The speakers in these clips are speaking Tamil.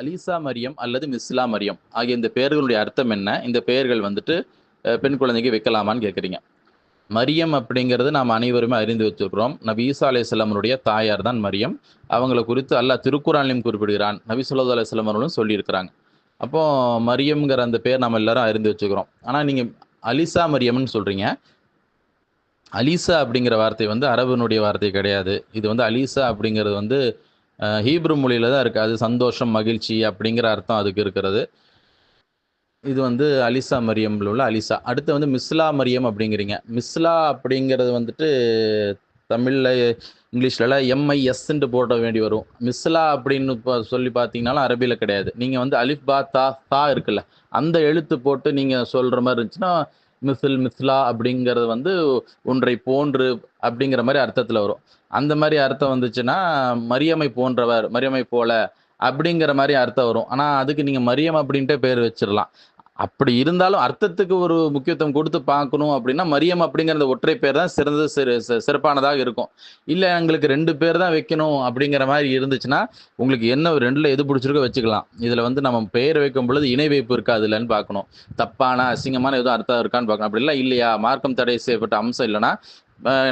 அலிசா மரியம் அல்லது மிஸ்லா மரியம் ஆகிய இந்த பெயர்களுடைய அர்த்தம் என்ன? இந்த பெயர்கள் வந்துட்டு பெண் குழந்தைக்கு வைக்கலாமான்னு கேட்குறீங்க மரியம் அப்படிங்கிறது நாம் அனைவருமே அறிந்து வச்சிருக்கிறோம் நபி ஈசா அலையாமனுடைய தாயார் தான் மரியம். அவங்கள குறித்து அல்லா திருக்குறான்லையும் குறிப்பிடுகிறான். நபி சொல்லா அலுவலம் அவர்களும் சொல்லியிருக்கிறாங்க. அப்போ மரியம்ங்கிற அந்த பேர் நம்ம எல்லாரும் அறிந்து வச்சுக்கிறோம் ஆனால் நீங்கள் அலிசா மரியம்னு சொல்கிறீங்க அலிசா அப்படிங்கிற வார்த்தை வந்து அரபனுடைய வார்த்தை கிடையாது. இது வந்து அலிசா அப்படிங்கிறது வந்து ஹீப்ரு மொழியில் தான் இருக்குது அது சந்தோஷம் மகிழ்ச்சி அப்படிங்கிற அர்த்தம் அதுக்கு இருக்கிறது. இது வந்து அலிசா மரியம்ல உள்ள அலிசா. அடுத்து வந்து மிஸ்லா மரியம் அப்படிங்கிறீங்க. மிஸ்லா அப்படிங்கிறது வந்துட்டு தமிழில் இங்கிலீஷ்லலாம் எம்ஐஎஸ்ன்ட்டு போட வேண்டி வரும். மிஸ்லா அப்படின்னு இப்போ சொல்லி பார்த்தீங்கன்னாலும் அரபியில் கிடையாது. நீங்கள் வந்து அலிஃபா பா தா தா இருக்குல்ல அந்த எழுத்து போட்டு நீங்கள் சொல்கிற மாதிரி இருந்துச்சுன்னா மிசில் மிஸ்லா அப்படிங்கிறது வந்து ஒன்றை போன்று அப்படிங்கிற மாதிரி அர்த்தத்தில் வரும். அந்த மாதிரி அர்த்தம் வந்துச்சுன்னா மரியமை போன்றவர் மரியமை போல அப்படிங்கிற மாதிரி அர்த்தம் வரும். ஆனால் அதுக்கு நீங்கள் மரியம் அப்படின்ட்டு பேர் வச்சிடலாம் அப்படி இருந்தாலும் அர்த்தத்துக்கு ஒரு முக்கியத்துவம் கொடுத்து பார்க்கணும் அப்படின்னா மரியம் அப்படிங்கிற அந்த ஒற்றை பேர் தான் சிறந்த சிறு சிறப்பானதாக இருக்கும். இல்லை எங்களுக்கு ரெண்டு பேர் தான் வைக்கணும் அப்படிங்கிற மாதிரி இருந்துச்சுன்னா உங்களுக்கு என்ன ரெண்டில் எது பிடிச்சிருக்கோ வச்சுக்கலாம். இதில் வந்து நம்ம பெயர் வைக்கும் பொழுது இணை வைப்பு இருக்கா இல்லைன்னு பார்க்கணும். தப்பான அசிங்கமான எதுவும் அர்த்தம் இருக்கான்னு பார்க்கணும். அப்படிலாம் இல்லையா? மார்க்கம் தடை செய்யப்பட்ட அம்சம் இல்லைன்னா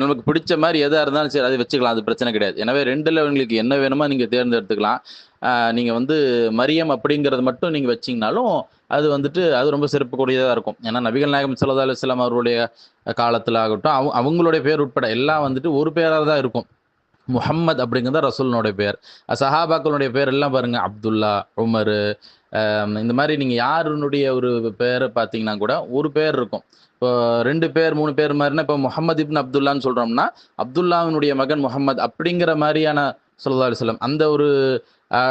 நமக்கு பிடிச்ச மாதிரி எதாக இருந்தாலும் சரி அதை வச்சுக்கலாம் அது பிரச்சனை கிடையாது. எனவே ரெண்டில் உங்களுக்கு என்ன வேணுமோ நீங்கள் தேர்ந்தெடுத்துக்கலாம். நீங்கள் வந்து மரியம் அப்படிங்கிறது மட்டும் நீங்கள் வச்சிங்கனாலும் அது வந்துட்டு அது ரொம்ப சிறப்புக்குரியதாக இருக்கும். ஏன்னா நபிகள் நாயகம் சல்லா அலுவலாம் அவருடைய காலத்தில் ஆகட்டும் அவங்க அவங்களுடைய பேர் உட்பட எல்லாம் வந்துட்டு ஒரு பேராக தான் இருக்கும். முஹம்மத் அப்படிங்கிறது ரசூலனுடைய பேர். சஹாபாக்களுடைய பேர் எல்லாம் பாருங்கள் அப்துல்லா உமர் இந்த மாதிரி நீங்க யாருனுடைய ஒரு பேரை பார்த்தீங்கன்னா கூட ஒரு பேர் இருக்கும். இப்போ ரெண்டு பேர் மூணு பேர் மாதிரினா இப்போ முகமது இப்னு அப்துல்லான்னு சொல்றோம்னா அப்துல்லாவினுடைய மகன் முகமது அப்படிங்கிற மாதிரியான சல்லா அலுவலம் அந்த ஒரு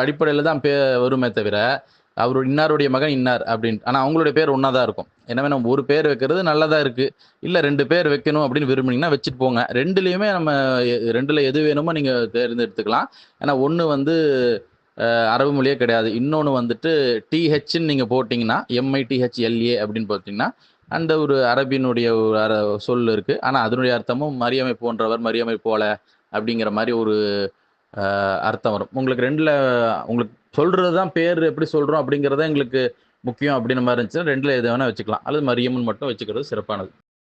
அடிப்படையில் தான் பே வருமே தவிர அவர் இன்னாருடைய மகன் இன்னார் அப்படின்னு ஆனால் அவங்களுடைய பேர் ஒன்றா தான் இருக்கும். எனவே நம்ம ஒரு பேர் வைக்கிறது நல்லதாக இருக்குது இல்லை ரெண்டு பேர் வைக்கணும் அப்படின்னு விரும்புனீங்கன்னா வச்சுட்டு போங்க. ரெண்டுலேயுமே நம்ம ரெண்டில் எது வேணுமோ நீங்கள் தேர்ந்தெடுத்துக்கலாம். ஏன்னா ஒன்று வந்து அரபு மொழியே கிடையாது. இன்னொன்று வந்துட்டு டிஹெச்ன்னு நீங்கள் போட்டிங்கன்னா எம்ஐடிஹெச்எல்ஏ அப்படின்னு பார்த்தீங்கன்னா அந்த ஒரு அரபினுடைய ஒரு சொல் இருக்குது ஆனால் அதனுடைய அர்த்தமும் மரியமை போன்றவர் மரியமை போல அப்படிங்கிற மாதிரி ஒரு அர்த்தம் வரும். உங்களுக்கு ரெண்டில் உங்களுக்கு சொல்கிறது தான் பேர் எப்படி சொல்கிறோம் அப்படிங்கிறத எங்களுக்கு முக்கியம் அப்படின்ற மாதிரி இருந்துச்சுன்னா ரெண்டில் எது வேணால் வச்சுக்கலாம். அல்லது மரியம்னு மட்டும் வச்சுக்கிறது சிறப்பானது.